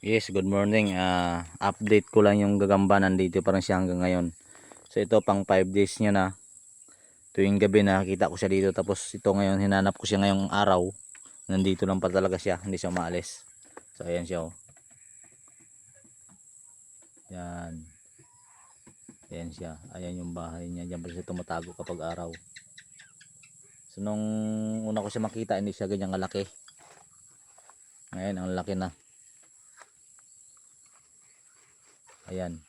Yes, good morning. Ah, update ko lang yung gagamba nandito pa rin siya hanggang ngayon. So ito pang 5 days niya na. Tuwing gabi nakita ko siya dito tapos ito ngayon hinanap ko siya ngayong araw. Nandito lang pa talaga siya, hindi siya maalis. So ayan siya oh. Yan. Ayan siya. Ayan yung bahay niya. Diyan pa siya tumatago kapag araw. So nung una ko siya makita hindi siya ganyan kalaki. Ngayon ang laki na. Ayan.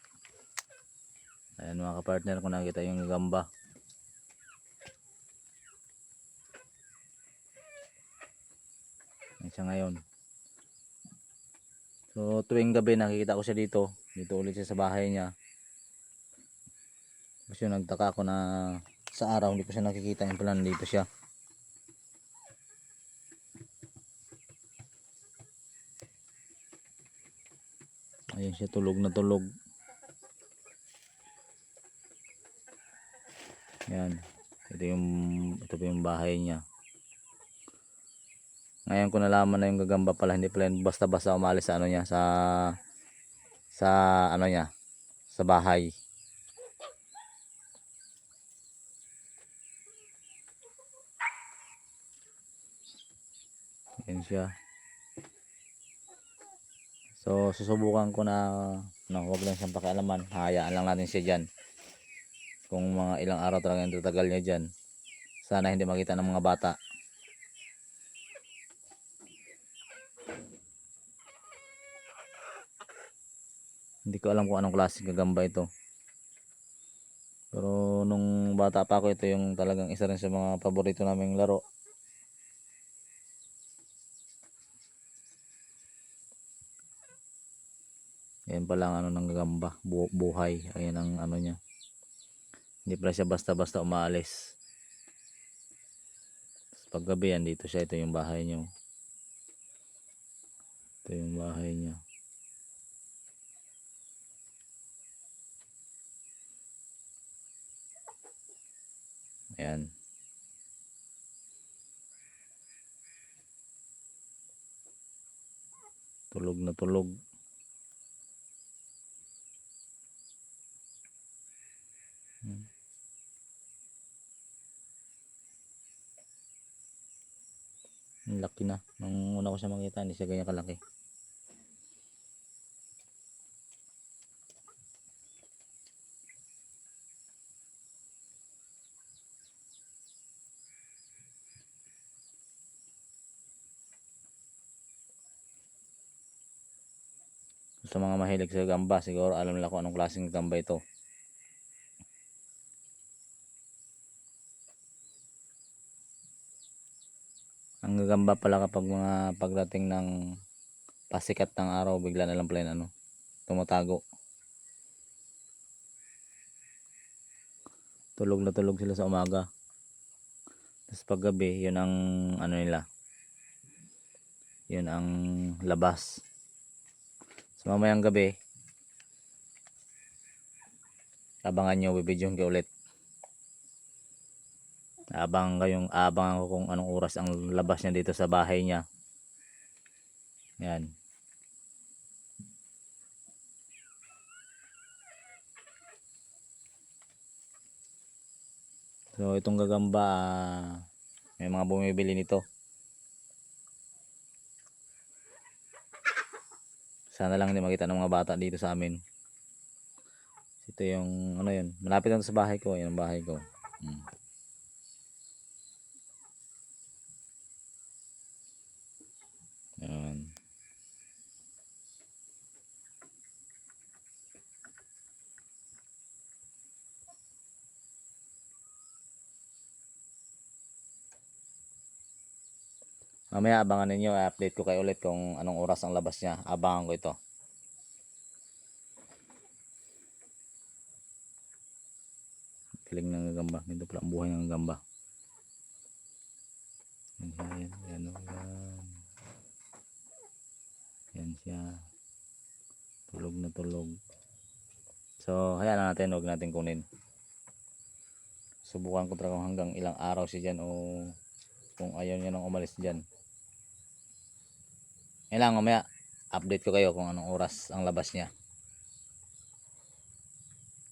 Ayan mga kapartner kung nakita yung gamba. Siya ngayon. So tuwing gabi nakikita ko siya dito. Dito ulit siya sa bahay niya. Kasi nagtaka ako na sa araw hindi ko siya nakikita. Yung pala nandito siya. Ayan siya tulog na tulog. Yan. Ito yung ito pa yung bahay niya. Ngayon ko nalaman na yung gagamba pala hindi pala basta-basta umalis sa ano niya sa sa ano niya sa bahay. Yan siya. So susubukan ko na no, wag lang siyang pakialaman. Hayaan lang natin siya diyan. Kung mga ilang araw talaga yung tatagal niya diyan. Sana hindi makita ng mga bata. Hindi ko alam kung anong klaseng gagamba ito. Pero nung bata pa ako ito yung talagang isa rin sa mga paborito naming laro. Ayan pala ang ano ng gagamba, bu- buhay. Ayan ang ano niya. Hindi pala siya basta-basta umaalis. Paggabi yan, dito siya. Ito yung bahay niyo. Ito yung bahay niya. Ayan. Tulog na tulog. Ang laki na. Nung una ko siya makita, hindi siya ganyan kalaki. Sa mga mahilig sa gamba, siguro alam nila kung anong klaseng gamba ito. Ang gagamba pala kapag mga pagdating ng pasikat ng araw, bigla na lang pala yun, ano, tumatago. Tulog na tulog sila sa umaga. Tapos pag gabi, yun ang ano nila. Yun ang labas. So mamayang gabi, abangan nyo, bibidyohan ko ulit. Abang kayong abangan ko kung anong oras ang labas niya dito sa bahay niya. Yan. So itong gagamba ah, may mga bumibili nito. Sana lang hindi makita ng mga bata dito sa amin. Ito yung ano yun, malapit lang sa bahay ko, yan ang bahay ko. Hmm. Mamaya abangan ninyo, i-update ko kayo ulit kung anong oras ang labas niya. Abangan ko ito. Galing ng gagamba. Ito pala ang buhay ng gagamba. Yan siya, yan, yan, oh, yan. Yan siya. Tulog na tulog. So, hayaan lang natin, huwag natin kunin. Subukan ko talaga hanggang ilang araw siya dyan o kung ayaw niya nang umalis dyan. Yan lang, mamaya. update ko kayo kung anong oras ang labas niya.